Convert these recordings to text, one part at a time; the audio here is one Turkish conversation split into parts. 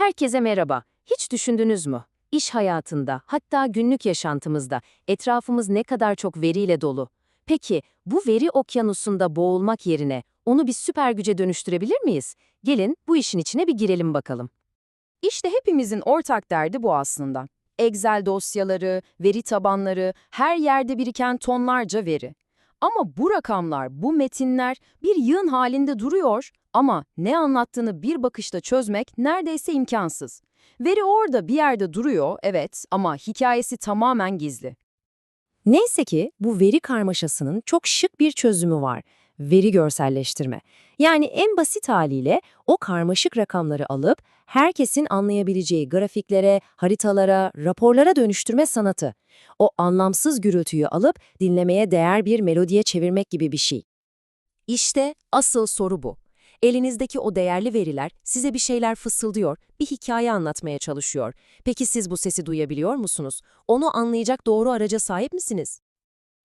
Herkese merhaba. Hiç düşündünüz mü? İş hayatında, hatta günlük yaşantımızda etrafımız ne kadar çok veriyle dolu. Peki bu veri okyanusunda boğulmak yerine onu bir süper güce dönüştürebilir miyiz? Gelin bu işin içine bir girelim bakalım. İşte hepimizin ortak derdi bu aslında. Excel dosyaları, veri tabanları, her yerde biriken tonlarca veri. Ama bu rakamlar, bu metinler bir yığın halinde duruyor ama ne anlattığını bir bakışta çözmek neredeyse imkansız. Veri orada bir yerde duruyor, evet ama hikayesi tamamen gizli. Neyse ki bu veri karmaşasının çok şık bir çözümü var. Veri görselleştirme. Yani en basit haliyle o karmaşık rakamları alıp herkesin anlayabileceği grafiklere, haritalara, raporlara dönüştürme sanatı. O anlamsız gürültüyü alıp dinlemeye değer bir melodiye çevirmek gibi bir şey. İşte asıl soru bu. Elinizdeki o değerli veriler size bir şeyler fısıldıyor, bir hikaye anlatmaya çalışıyor. Peki siz bu sesi duyabiliyor musunuz? Onu anlayacak doğru araca sahip misiniz?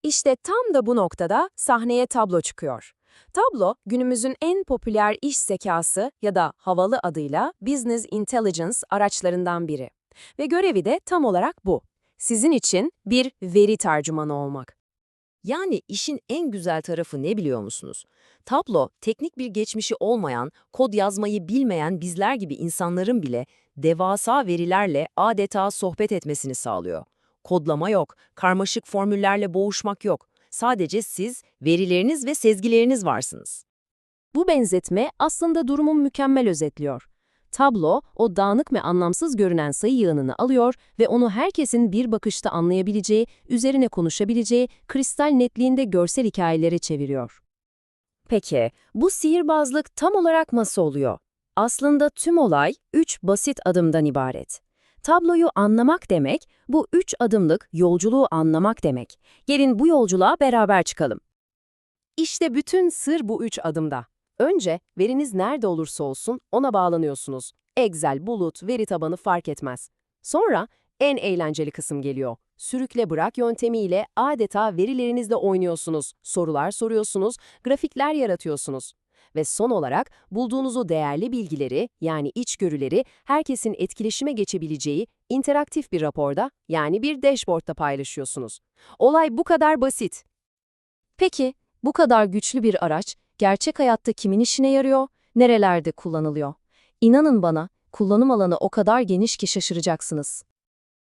İşte tam da bu noktada sahneye tablo çıkıyor. Tablo, günümüzün en popüler iş zekası ya da havalı adıyla Business Intelligence araçlarından biri. Ve görevi de tam olarak bu. Sizin için bir veri tercümanı olmak. Yani işin en güzel tarafı ne biliyor musunuz? Tablo, teknik bir geçmişi olmayan, kod yazmayı bilmeyen bizler gibi insanların bile devasa verilerle adeta sohbet etmesini sağlıyor. Kodlama yok, karmaşık formüllerle boğuşmak yok. Sadece siz, verileriniz ve sezgileriniz varsınız. Bu benzetme aslında durumu mükemmel özetliyor. Tablo, o dağınık ve anlamsız görünen sayı yığınını alıyor ve onu herkesin bir bakışta anlayabileceği, üzerine konuşabileceği, kristal netliğinde görsel hikayelere çeviriyor. Peki, bu sihirbazlık tam olarak nasıl oluyor? Aslında tüm olay üç basit adımdan ibaret. Tabloyu anlamak demek, bu üç adımlık yolculuğu anlamak demek. Gelin bu yolculuğa beraber çıkalım. İşte bütün sır bu üç adımda. Önce veriniz nerede olursa olsun ona bağlanıyorsunuz. Excel, bulut, veri tabanı fark etmez. Sonra en eğlenceli kısım geliyor. Sürükle bırak yöntemiyle adeta verilerinizle oynuyorsunuz, sorular soruyorsunuz, grafikler yaratıyorsunuz. Ve son olarak bulduğunuz o değerli bilgileri yani içgörüleri herkesin etkileşime geçebileceği interaktif bir raporda yani bir dashboardda paylaşıyorsunuz. Olay bu kadar basit. Peki bu kadar güçlü bir araç gerçek hayatta kimin işine yarıyor, nerelerde kullanılıyor? İnanın bana kullanım alanı o kadar geniş ki şaşıracaksınız.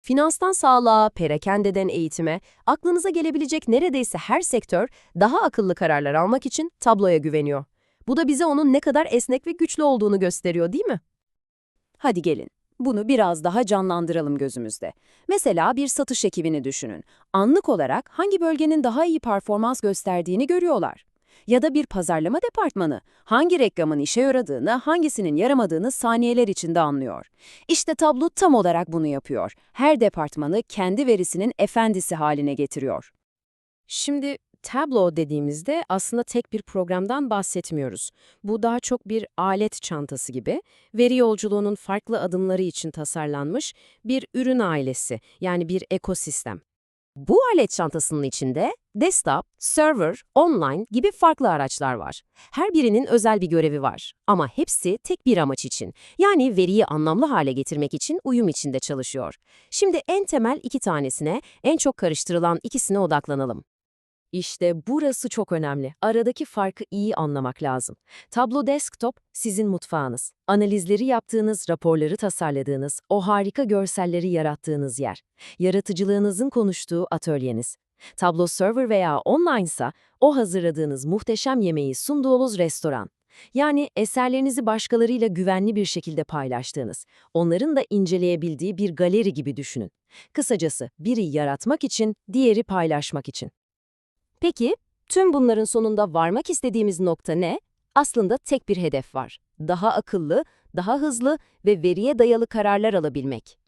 Finanstan sağlığa, perakendeden eğitime, aklınıza gelebilecek neredeyse her sektör daha akıllı kararlar almak için tabloya güveniyor. Bu da bize onun ne kadar esnek ve güçlü olduğunu gösteriyor değil mi? Hadi gelin. Bunu biraz daha canlandıralım gözümüzde. Mesela bir satış ekibini düşünün. Anlık olarak hangi bölgenin daha iyi performans gösterdiğini görüyorlar. Ya da bir pazarlama departmanı hangi reklamın işe yaradığını, hangisinin yaramadığını saniyeler içinde anlıyor. İşte tablo tam olarak bunu yapıyor. Her departmanı kendi verisinin efendisi haline getiriyor. Şimdi Tableau dediğimizde aslında tek bir programdan bahsetmiyoruz. Bu daha çok bir alet çantası gibi, veri yolculuğunun farklı adımları için tasarlanmış bir ürün ailesi, yani bir ekosistem. Bu alet çantasının içinde desktop, server, online gibi farklı araçlar var. Her birinin özel bir görevi var ama hepsi tek bir amaç için. Yani veriyi anlamlı hale getirmek için uyum içinde çalışıyor. Şimdi en temel iki tanesine, en çok karıştırılan ikisine odaklanalım. İşte burası çok önemli. Aradaki farkı iyi anlamak lazım. Tablo Desktop sizin mutfağınız. Analizleri yaptığınız, raporları tasarladığınız, o harika görselleri yarattığınız yer. Yaratıcılığınızın konuştuğu atölyeniz. Tablo Server veya online ise o hazırladığınız muhteşem yemeği sunduğunuz restoran. Yani eserlerinizi başkalarıyla güvenli bir şekilde paylaştığınız, onların da inceleyebildiği bir galeri gibi düşünün. Kısacası biri yaratmak için, diğeri paylaşmak için. Peki, tüm bunların sonunda varmak istediğimiz nokta ne? Aslında tek bir hedef var. Daha akıllı, daha hızlı ve veriye dayalı kararlar alabilmek.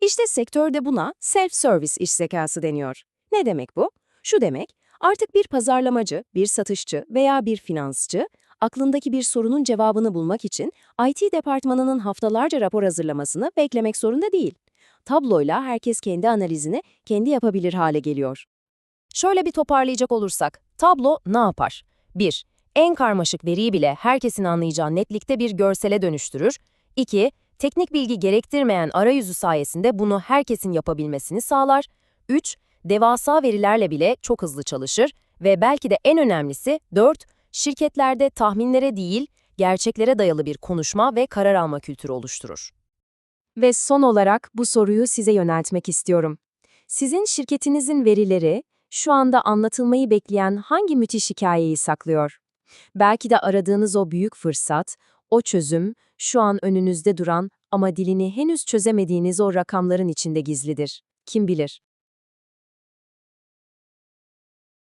İşte sektörde buna self-service iş zekası deniyor. Ne demek bu? Şu demek, artık bir pazarlamacı, bir satışçı veya bir finansçı, aklındaki bir sorunun cevabını bulmak için IT departmanının haftalarca rapor hazırlamasını beklemek zorunda değil. Tabloyla herkes kendi analizini kendi yapabilir hale geliyor. Şöyle bir toparlayacak olursak, tablo ne yapar? 1. En karmaşık veriyi bile herkesin anlayacağı netlikte bir görsele dönüştürür. 2. teknik bilgi gerektirmeyen arayüzü sayesinde bunu herkesin yapabilmesini sağlar. 3. Devasa verilerle bile çok hızlı çalışır. Ve belki de en önemlisi 4. Şirketlerde tahminlere değil, gerçeklere dayalı bir konuşma ve karar alma kültürü oluşturur. Ve son olarak bu soruyu size yöneltmek istiyorum. Sizin şirketinizin verileri şu anda anlatılmayı bekleyen hangi müthiş hikayeyi saklıyor? Belki de aradığınız o büyük fırsat, o çözüm, şu an önünüzde duran ama dilini henüz çözemediğiniz o rakamların içinde gizlidir. Kim bilir?